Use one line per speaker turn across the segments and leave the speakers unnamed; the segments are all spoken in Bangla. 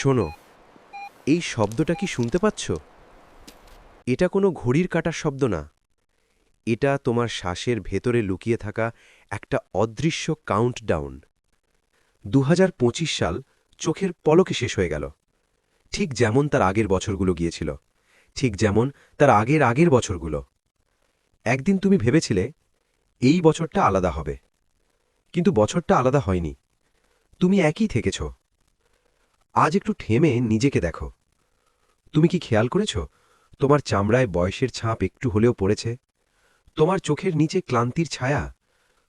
শোনো, এই শব্দটা কি শুনতে পাচ্ছ? এটা কোনো ঘড়ির কাটার শব্দ না। এটা তোমার শ্বাসের ভেতরে লুকিয়ে থাকা একটা অদৃশ্য কাউন্টডাউন দু হাজার পঁচিশ সাল চোখের পলকে শেষ হয়ে গেল। ঠিক যেমন তার আগের বছরগুলো গিয়েছিল, ঠিক যেমন তার আগের আগের বছরগুলো। একদিন তুমি ভেবেছিলে, এই বছরটা আলাদা হবে। কিন্তু বছরটা আলাদা হয়নি। তুমি একই থেকেছ। আজ একটু থেমে নিজেকে দেখো। তুমি কি খেয়াল করেছ? তোমার চামড়ায় বয়সের ছাপ একটু হলেও পড়েছে। তোমার চোখের নিচে ক্লান্তির ছায়া।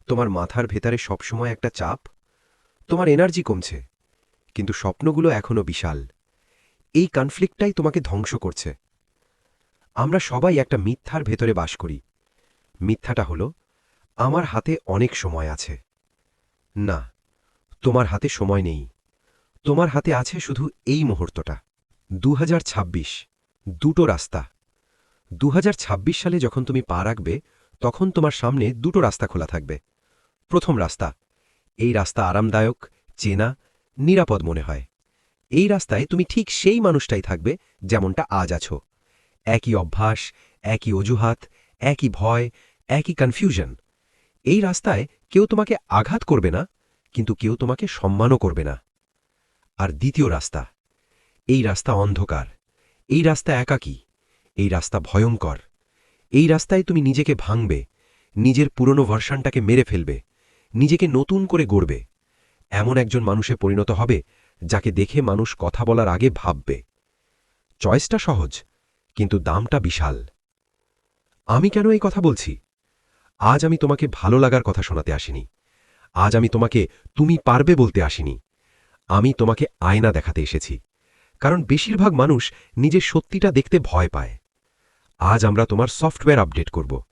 তোমার মাথার ভেতরে সবসময় একটা চাপ। তোমার এনার্জি কমছে। কিন্তু স্বপ্নগুলো এখনও বিশাল। এই কনফ্লিক্টটাই তোমাকে ধ্বংস করছে। আমরা সবাই একটা মিথ্যার ভেতরে বাস করি। মিথ্যাটা হলো, আমার হাতে অনেক সময় আছে। না, তোমার হাতে সময় নেই। তোমার হাতে আছে শুধু এই মুহূর্তটা। দু হাজার ছাব্বিশ, দুটো রাস্তা। দু হাজার ছাব্বিশ সালে যখন তুমি পা রাখবে, তখন তোমার সামনে দুটো রাস্তা খোলা থাকবে। প্রথম রাস্তা, এই রাস্তা আরামদায়ক, চেনা, নিরাপদ মনে হয়। এই রাস্তায় তুমি ঠিক সেই মানুষটাই থাকবে যেমনটা আজ আছো। একই অভ্যাস, একই অজুহাত, একই ভয়, একই কনফিউশন এই রাস্তায় কেউ তোমাকে আঘাত করবে না, কিন্তু কেউ তোমাকে সম্মানও করবে না। আর দ্বিতীয় রাস্তা। এই রাস্তা অন্ধকার। এই রাস্তা একাকী। এই রাস্তা ভয়ঙ্কর। এই রাস্তায় তুমি নিজেকে ভাঙবে, নিজের পুরনো ভার্সানটাকে মেরে ফেলবে, নিজেকে নতুন করে গড়বে। এমন একজন মানুষে পরিণত হবে, যাকে দেখে মানুষ কথা বলার আগে ভাববে। চয়েসটা সহজ, কিন্তু দামটা বিশাল। আমি কেন এই কথা বলছি? আজ আমি তোমাকে ভালো লাগার কথা শোনাতে আসিনি। আজ আমি তোমাকে তুমি পারবে বলতে আসিনি। আমি তোমাকে আয়না দেখাতে এসেছি। কারণ বেশিরভাগ মানুষ নিজের সত্যিটা দেখতে ভয় পায়। আজ আমরা তোমার সফটওয়্যার আপডেট করব।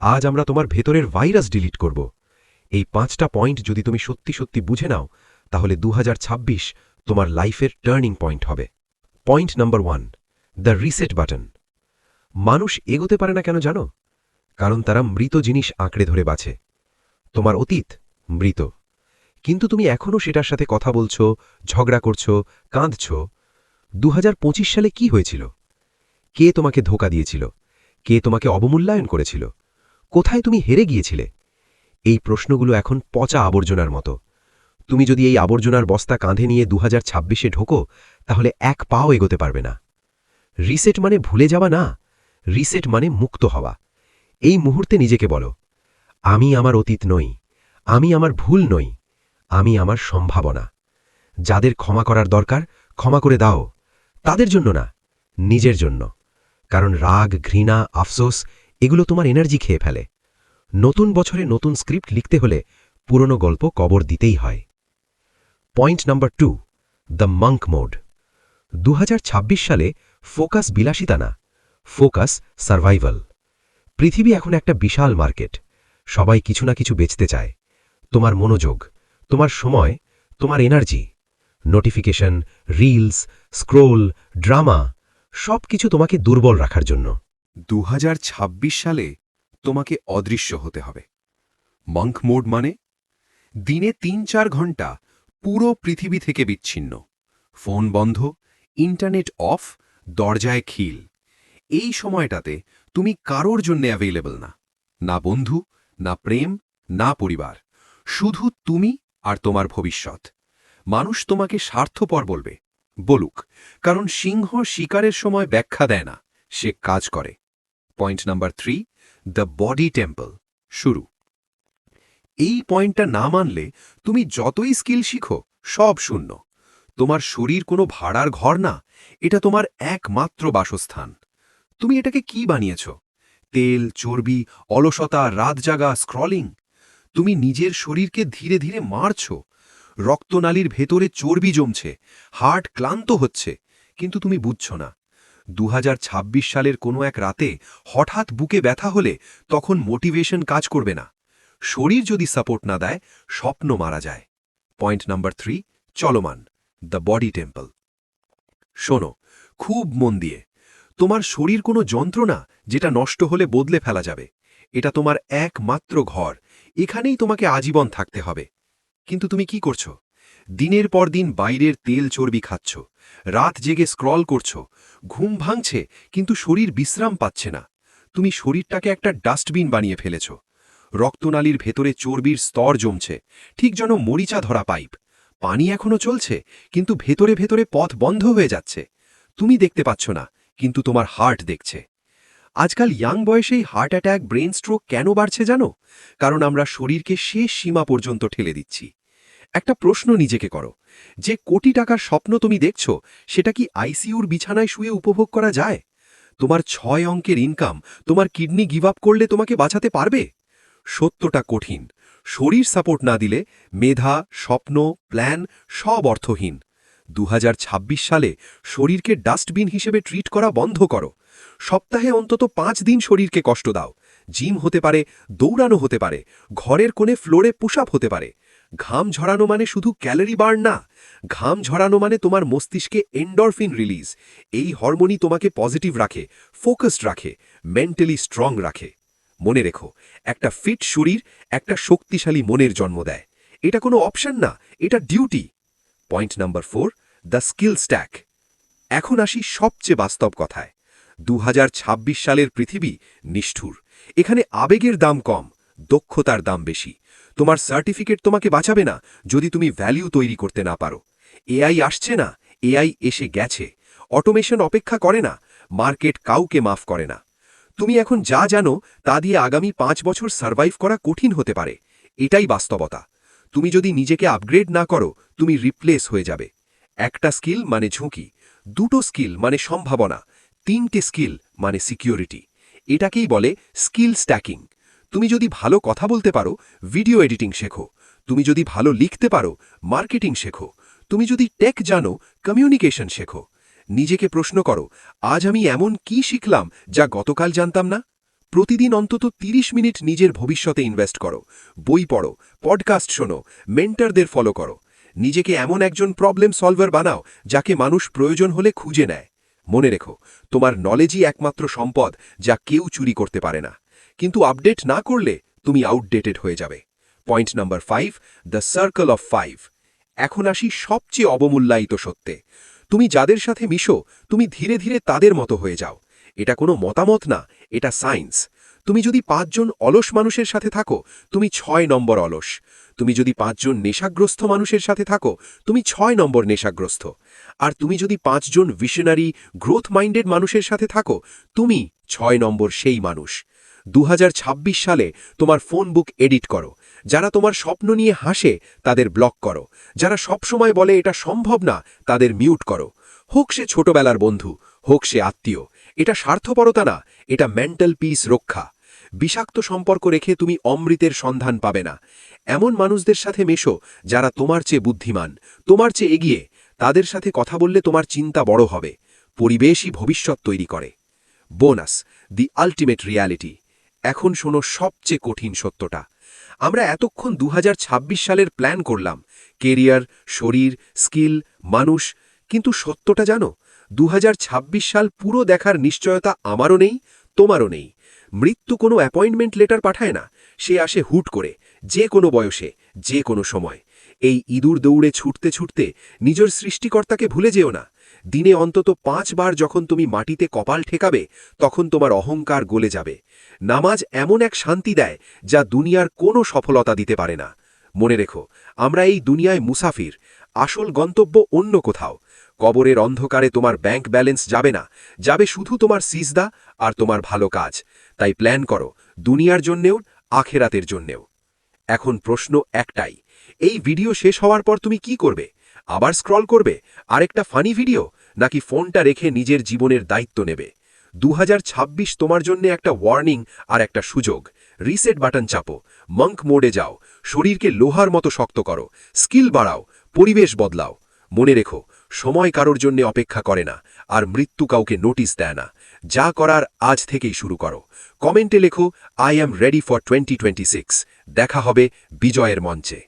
আজ আমরা তোমার ভেতরের ভাইরাস ডিলিট করব। এই পাঁচটা পয়েন্ট যদি তুমি সত্যি সত্যি বুঝে নাও, তাহলে দু হাজার ছাব্বিশ তোমার লাইফের টার্নিং পয়েন্ট হবে। Point number one, the reset button. মানুষ এগোতে পারে না কেন জানো? কারণ তারা মৃত জিনিস আঁকড়ে ধরে বাছে। তোমার অতীত মৃত। কিন্তু তুমি এখনও সেটার সাথে কথা বলছো, ঝগড়া করছ, কাঁদছ। দু সালে কি হয়েছিল? কে তোমাকে ধোকা দিয়েছিল? কে তোমাকে অবমূল্যায়ন করেছিল? কোথায় তুমি হেরে গিয়েছিলে? এই প্রশ্নগুলো এখন পচা আবর্জনার মতো। তুমি যদি এই আবর্জনার বস্তা কাঁধে নিয়ে দু হাজার ঢোকো, তাহলে এক পাও এগোতে পারবে না। রিসেট মানে ভুলে যাওয়া না। রিসেট মানে মুক্ত হওয়া। এই মুহূর্তে নিজেকে বলো, আমি আমার অতীত নই। আমি আমার ভুল নই। আমি আমার সম্ভাবনা। যাদের ক্ষমা করার দরকার, ক্ষমা করে দাও। তাদের জন্য না, নিজের জন্য। কারণ রাগ, ঘৃণা, আফসোস, এগুলো তোমার এনার্জি খেয়ে ফেলে। নতুন বছরে নতুন স্ক্রিপ্ট লিখতে হলে পুরনো গল্প কবর দিতেই হয়। Point number two the monk mode দু হাজার ছাব্বিশ সালে ফোকাস বিলাসিতা না, ফোকাস সার্ভাইভাল পৃথিবী এখন একটা বিশাল মার্কেট। সবাই কিছু না কিছু বেচতে চায়। তোমার মনোযোগ তোমার সময়, তোমার energy notification reels scroll drama সব কিছু তোমাকে দুর্বল রাখার জন্য।
দু হাজার ছাব্বিশ সালে তোমাকে অদৃশ্য হতে হবে। মঙ্ক মোড মানে দিনে তিন চার ঘণ্টা পুরো পৃথিবী থেকে বিচ্ছিন্ন। ফোন বন্ধ ইন্টারনেট অফ দরজায় খিল। এই সময়টাতে তুমি কারোর জন্য অ্যাভেলেবল না। না বন্ধু, না প্রেম, না পরিবার। শুধু তুমি আর তোমার ভবিষ্যৎ। মানুষ তোমাকে স্বার্থপর বলবে। বলুক, কারণ সিংহ শিকারের সময় ব্যাখ্যা দেয় না, সে কাজ করে। Point number three, the body temple. শুরু। এই পয়েন্টটা না মানলে তুমি যতই স্কিল শিখো, সব শূন্য। তোমার শরীর কোনো ভাড়ার ঘর না, এটা তোমার একমাত্র বাসস্থান। তুমি এটাকে কি বানিয়েছ? তেল, চর্বি, অলসতা, রাত জাগা, স্ক্রলিং তুমি নিজের শরীরকে ধীরে ধীরে মারছ। রক্তনালীর ভেতরে চর্বি জমছে, হার্ট ক্লান্ত হচ্ছে, কিন্তু তুমি বুঝছ না। দু হাজার ছাব্বিশ সালের কোনো এক রাতে হঠাৎ বুকে ব্যথা হলে তখন মোটিভেশন কাজ করবে না। শরীর যদি সাপোর্ট না দেয়, স্বপ্ন মারা যায়। পয়েন্ট নাম্বার থ্রি, চলমান, দ্য বডি টেম্পল। শোনো, খুব মন দিয়ে তোমার শরীর কোনো যন্ত্রণা যেটা নষ্ট হলে বদলে ফেলা যাবে। এটা তোমার একমাত্র ঘর। এখানেই তোমাকে আজীবন থাকতে হবে। কিন্তু তুমি কি করছ? দিনের পর দিন বাইরের তেল চর্বি খাচ্ছ। রাত জেগে স্ক্রল করছ। ঘুম ভাঙছে, কিন্তু শরীর বিশ্রাম পাচ্ছে না। তুমি শরীরটাকে একটা ডাস্টবিন বানিয়ে ফেলেছ। রক্তনালীর ভেতরে চর্বির স্তর জমছে। ঠিক যেন মরিচা ধরা পাইপ। পানি এখনও চলছে, কিন্তু ভেতরে ভেতরে পথ বন্ধ হয়ে যাচ্ছে। তুমি দেখতে পাচ্ছ না। কিন্তু তোমার হার্ট দেখছে। আজকাল ইয়াং বয়সেই হার্ট অ্যাট্যাক ব্রেন স্ট্রোক কেন বাড়ছে জানো? কারণ আমরা শরীরকে শেষ সীমা পর্যন্ত ঠেলে দিচ্ছি। একটা প্রশ্ন নিজেকে করো, যে কোটি টাকার স্বপ্ন তুমি দেখছ, সেটা কি আইসিইউর বিছানায় শুয়ে উপভোগ করা যায়? তোমার ছয় অঙ্কের ইনকাম তোমার কিডনি গিভ আপ করলে তোমাকে বাঁচাতে পারবে? সত্যটা কঠিন। শরীর সাপোর্ট না দিলে মেধা, স্বপ্ন প্ল্যান সব অর্থহীন। দু হাজার ছাব্বিশ সালে শরীরকে ডাস্টবিন হিসেবে ট্রিট করা বন্ধ করো। সপ্তাহে অন্তত পাঁচ দিন শরীরকে কষ্ট দাও। জিম হতে পারে, দৌড়ানো হতে পারে, ঘরের কোণে ফ্লোরে পুশ হতে পারে। ঘাম ঝরানো মানে শুধু ক্যালোরি বার্ন না, ঘাম ঝরানো মানে তোমার মস্তিষ্কে এন্ডরফিন রিলিজ। এই হরমোনই তোমাকে পজিটিভ রাখে, ফোকাসড রাখে, মেন্টালি স্ট্রং রাখে। মনে রেখো, একটা ফিট শরীর একটা শক্তিশালী মনের জন্ম দেয়। এটা কোনো অপশন না, এটা duty. Point number four the skill stack এখন আসি সবচেয়ে বাস্তব কথায়। দু হাজার ছাব্বিশ সালের পৃথিবী নিষ্ঠুর। এখানে আবেগের দাম কম, দক্ষতার দাম বেশি। তোমার সার্টিফিকেট তোমাকে বাঁচাবে না যদি তুমি ভ্যালিউ তৈরি করতে না পারো। এআই আসছে না, এআই এসে গেছে। অটোমেশন অপেক্ষা করে না মার্কেট কাউকে মাফ করে না। তুমি এখন যা জানো তা দিয়ে আগামী পাঁচ বছর সার্ভাইভ করা কঠিন হতে পারে। এটাই বাস্তবতা। তুমি যদি নিজেকে আপগ্রেড না করো, তুমি রিপ্লেস হয়ে যাবে। একটা স্কিল মানে ঝুঁকি, দুটো স্কিল মানে সম্ভাবনা, তিনটে স্কিল মানে সিকিউরিটি এটাকেই বলে স্কিল স্ট্যাকিং তুমি যদি ভালো কথা বলতে পারো ভিডিও এডিটিং শেখো। তুমি যদি ভালো লিখতে পারো মার্কেটিং শেখো। তুমি যদি টেক জানো কমিউনিকেশন শেখো। নিজেকে প্রশ্ন করো, আজ আমি এমন কি শিখলাম যা গতকাল জানতাম না? প্রতিদিন অন্তত ৩০ মিনিট নিজের ভবিষ্যতে ইনভেস্ট করো। বই পড়ো পডকাস্ট শোনো মেন্টারদের ফলো করো। নিজেকে এমন একজন প্রবলেম সলভার বানাও, যাকে মানুষ প্রয়োজন হলে খুঁজে নেয়। মনে রেখো, তোমার নলেজই একমাত্র সম্পদ যা কেউ চুরি করতে পারে না। কিন্তু আপডেট না করলে তুমি আউটডেটেড হয়ে যাবে। Point number five the circle of five এখন আসি সবচেয়ে অবমূল্যায়িত সত্যে। তুমি যাদের সাথে মিশো, তুমি ধীরে ধীরে তাদের মতো হয়ে যাও। এটা কোনো মতামত না এটা সায়েন্স তুমি যদি পাঁচজন অলস মানুষের সাথে থাকো, তুমি ছয় নম্বর অলস। তুমি যদি পাঁচজন নেশাগ্রস্ত মানুষের সাথে থাকো, তুমি ছয় নম্বর নেশাগ্রস্ত। আর তুমি যদি পাঁচজন ভিশনারি গ্রোথ মাইন্ডেড মানুষের সাথে থাকো, তুমি ছয় নম্বর সেই মানুষ। দু হাজার ছাব্বিশ সালে তোমার ফোন বুক এডিট করো। যারা তোমার স্বপ্ন নিয়ে হাসে, তাদের ব্লক করো। যারা সবসময় বলে এটা সম্ভব না, তাদের মিউট করো। হোক সে ছোটবেলার বন্ধু হোক সে আত্মীয়। এটা স্বার্থপরতা না, এটা মেন্টাল পিস রক্ষা। বিষাক্ত সম্পর্ক রেখে তুমি অমৃতের সন্ধান পাবে না। এমন মানুষদের সাথে মেশো যারা তোমার চেয়ে বুদ্ধিমান, তোমার চেয়ে এগিয়ে, তাদের সাথে কথা বললে তোমার চিন্তা বড় হবে। পরিবেশই ভবিষ্যৎ তৈরি করে। Bonus, the ultimate reality. এখন শোনো সবচেয়ে কঠিন সত্যটা। আমরা এতক্ষণ দু হাজার ছাব্বিশ সালের প্ল্যান করলাম। কেরিয়ার, শরীর, স্কিল, মানুষ, কিন্তু সত্যটা জানো? দু হাজার ছাব্বিশ সাল পুরো দেখার নিশ্চয়তা আমারও নেই, তোমারও নেই। মৃত্যু কোনো অ্যাপয়েন্টমেন্ট লেটার পাঠায় না, সে আসে হুট করে, যে কোনো বয়সে, যে কোনো সময়। এই ইঁদুর দৌড়ে ছুটতে ছুটতে নিজের সৃষ্টিকর্তাকে ভুলে যেও না। দিনে অন্তত পাঁচবার যখন তুমি মাটিতে কপাল ঠেকাবে, তখন তোমার অহংকার গলে যাবে। নামাজ এমন এক শান্তি দেয়, যা দুনিয়ার কোনো সফলতা দিতে পারে না। মনে রেখো, আমরা এই দুনিয়ায় মুসাফির, আসল গন্তব্য অন্য কোথাও। কবরের অন্ধকারে তোমার ব্যাংক ব্যালেন্স যাবে না। যাবে শুধু তোমার সিজদা আর তোমার ভালো কাজ। তাই প্ল্যান করো, দুনিয়ার জন্যেও, আখেরাতের জন্যেও। এখন প্রশ্ন একটাই, এই ভিডিও শেষ হওয়ার পর তুমি কি করবে? আবার স্ক্রল করবে? আরেকটা ফানি ভিডিও? নাকি ফোনটা রেখে নিজের জীবনের দায়িত্ব নেবে? দু হাজার ছাব্বিশ তোমার জন্য একটা ওয়ার্নিং আর একটা সুযোগ। রিসেট বাটন চাপো মঙ্ক মোডে যাও। শরীরকে লোহার মতো শক্ত করো। স্কিল বাড়াও, পরিবেশ বদলাও। মনে রেখো সময় কারোর জন্য অপেক্ষা করে না, আর মৃত্যু কাউকে নোটিশ দেয় না। যা করার আজ থেকেই শুরু করো। কমেন্টে লেখো I am ready for twenty দেখা হবে বিজয়ের মঞ্চে।